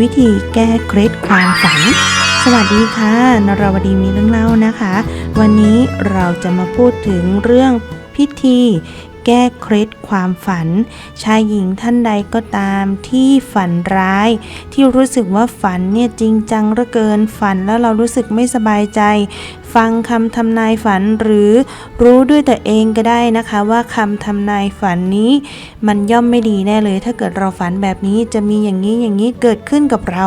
วิธีแก้เคล็ดความฝัน สวัสดีค่ะนราวดีมีเรื่องเล่านะคะ วันนี้เราจะมาพูดถึงเรื่องพิธี แก้เคล็ดความฝัน ชายหญิงท่านใดก็ตามที่ฝันร้าย ที่รู้สึกว่าฝันเนี่ยจริงจังเหลือเกินฝันแล้วเรารู้สึกไม่สบายใจ ฟังคำทำนายฝันหรือรู้ด้วยตัวเองก็ได้นะคะว่าคำทำนายฝันนี้ มันย่อมไม่ดีแน่เลย ถ้าเกิดเราฝันแบบนี้จะมีอย่างนี้อย่างนี้เกิดขึ้นกับเรา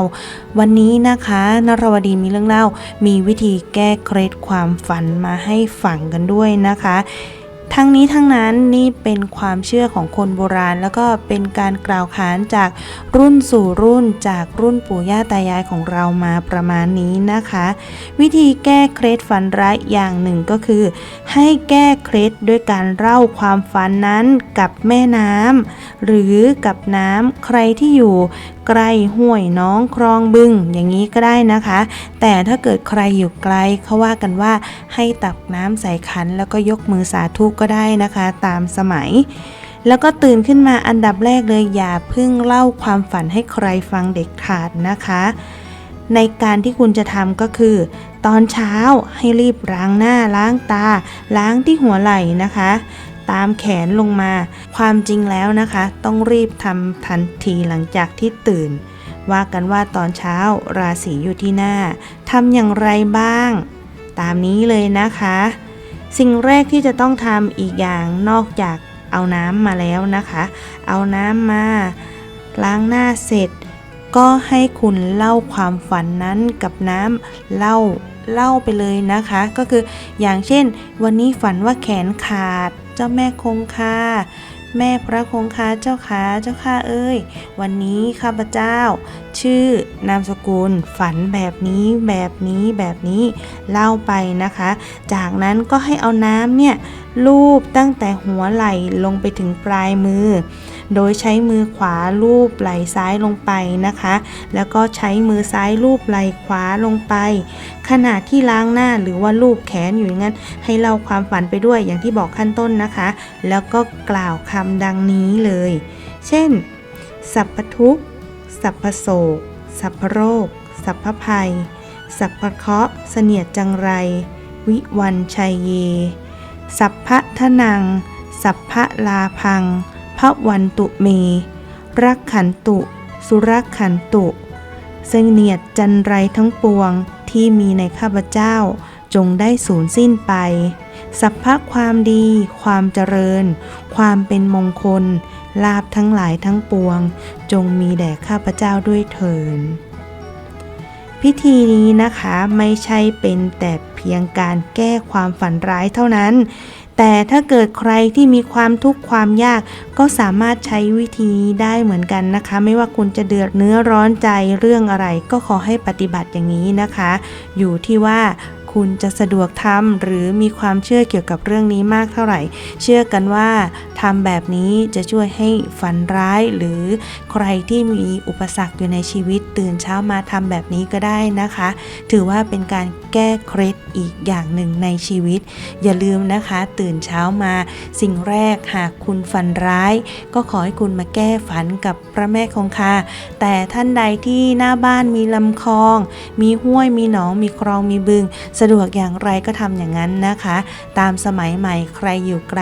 วันนี้นะคะนรวดีมีเรื่องเล่า มีวิธีแก้เคล็ดความฝันมาให้ฟังกันด้วยนะคะ ทั้งนี้ทั้งนั้นนี่เป็นความเชื่อของคนโบราณ แล้วก็เป็นการกล่าวขานจากรุ่นสู่รุ่นจากรุ่นปู่ย่าตายายของเรามาประมาณนี้นะคะ วิธีแก้เคล็ดฝันร้ายอย่างหนึ่งก็คือ ให้แก้เคล็ดด้วยการเล่าความฝันนั้นกับแม่น้ำหรือกับน้ำใครที่อยู่ ใกล้ห้วยน้องคลองบึงอย่างนี้ก็ได้นะคะ แต่ถ้าเกิดใครอยู่ไกลเขาว่ากันว่าให้ตักน้ำใส่ขัน แล้วก็ยกมือสาธุก็ได้นะคะ ตามสมัยแล้วก็ตื่นขึ้นมาอันดับแรกเลยอย่าเพิ่งเล่าความฝันให้ใครฟังเด็ดขาดนะคะ ในการที่คุณจะทำก็คือ ตอนเช้าให้รีบล้างหน้าล้างตา ล้างที่หัวไหล่นะคะ ตามแขนลงมา ความจริงแล้วนะคะ ต้องรีบทำทันทีหลังจากที่ตื่น ว่ากันว่าตอนเช้าราศีอยู่ที่หน้าทำอย่างไรบ้าง ตามนี้เลยนะคะ สิ่งแรกที่จะต้องทำอีกอย่างนอกจากเอาน้ำมาแล้วนะคะ เอาน้ำมาล้างหน้าเสร็จ ก็ให้คุณเล่าความฝันนั้นกับน้ำเล่า เล่าไปเลยนะคะ ก็คืออย่างเช่น วันนี้ฝันว่าแขนขาด เจ้าแม่คงคา แม่พระคงคาเจ้าขาเจ้าข้าเอ้ย วันนี้ข้าพเจ้า ชื่อนามสกุลฝันแบบนี้แบบนี้แบบนี้เล่าไปนะคะ จากนั้นก็ให้เอาน้ำเนี่ยลูบตั้งแต่หัวไหล่ลงไปถึงปลายมือ โดยใช้มือขวาลูบไหล่ซ้ายลงไปนะคะ แล้วก็ใช้มือซ้ายลูบไหล่ขวาลงไป ขณะที่ล้างหน้าหรือว่าลูบแขนอยู่งั้น ให้เล่าความฝันไปด้วยอย่างที่บอกขั้นต้นนะคะ แล้วก็กล่าวคำดังนี้เลย เช่น สัพพทุกสัพพโศก สัพพโรค สัพพภัย สัพพเคราะห์เสนียดจังไร วิวันชัยเย สัพพะทนัง สัพพะลาพังพระวันตุเม รักขันตุ สุรักขันตุเสนียดจันไรทั้งปวงที่มีในข้าพเจ้าจงได้สูญสิ้นไป สัพพะความดี ความเจริญ ความเป็นมงคล ลาบทั้งหลายทั้งปวง จงมีแด่ข้าพเจ้าด้วยเถินพิธีนี้นะคะไม่ใช่เป็นแต่เพียงการแก้ความฝันร้ายเท่านั้น แต่ถ้าเกิดใครที่มีความทุกข์ความยากก็สามารถใช้วิธีนี้ได้เหมือนกันนะคะ ไม่ว่าคุณจะเดือดเนื้อร้อนใจเรื่องอะไร ก็ขอให้ปฏิบัติอย่างนี้นะคะ อยู่ที่ว่า คุณจะสะดวกทำหรือมีความเชื่อเกี่ยวกับเรื่องนี้มากเท่าไหร่ เชื่อกันว่าทำแบบนี้จะช่วยให้ฝันร้าย หรือใครที่มีอุปสรรคอยู่ในชีวิตตื่นเช้ามาทำแบบนี้ก็ได้นะคะ ถือว่าเป็นการแก้เคล็ดอีกอย่างหนึ่งในชีวิต อย่าลืมนะคะ ตื่นเช้ามา สิ่งแรกหากคุณฝันร้าย ก็ขอให้คุณมาแก้ฝันกับพระแม่คงคาแต่ท่านใดที่หน้าบ้านมีลำคลอง มีห้วยมีหนองมีคลองมีบึงสะดวกอย่างไรก็ทำอย่างนั้นนะคะ ตามสมัยใหม่ใครอยู่ไกล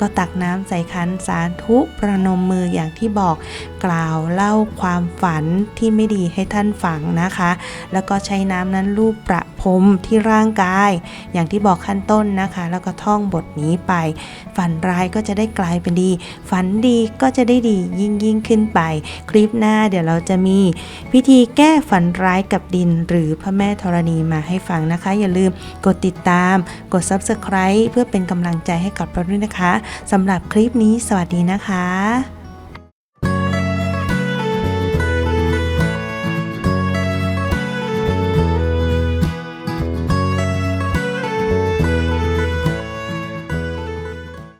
ก็ตักน้ำใส่ขันสาธุประนมมืออย่างที่บอกกล่าวเล่าความฝันที่ไม่ดีให้ท่านฟังนะคะ แล้วก็ใช้น้ำนั้นลูบประ พรมที่ร่างกาย อย่างที่บอกขั้นต้นนะคะ แล้วก็ท่องบทนี้ไป ฝันร้ายก็จะได้กลายเป็นดี ฝันดีก็จะได้ดียิ่งยิ่งขึ้นไป คลิปหน้าเดี๋ยวเราจะมีพิธีแก้ฝันร้ายกับดิน หรือพระแม่ธรณีมาให้ฟังนะคะ อย่าลืมกดติดตาม กด Subscribe เพื่อเป็นกำลังใจให้กับเราด้วยนะคะสำหรับคลิปนี้สวัสดีนะคะ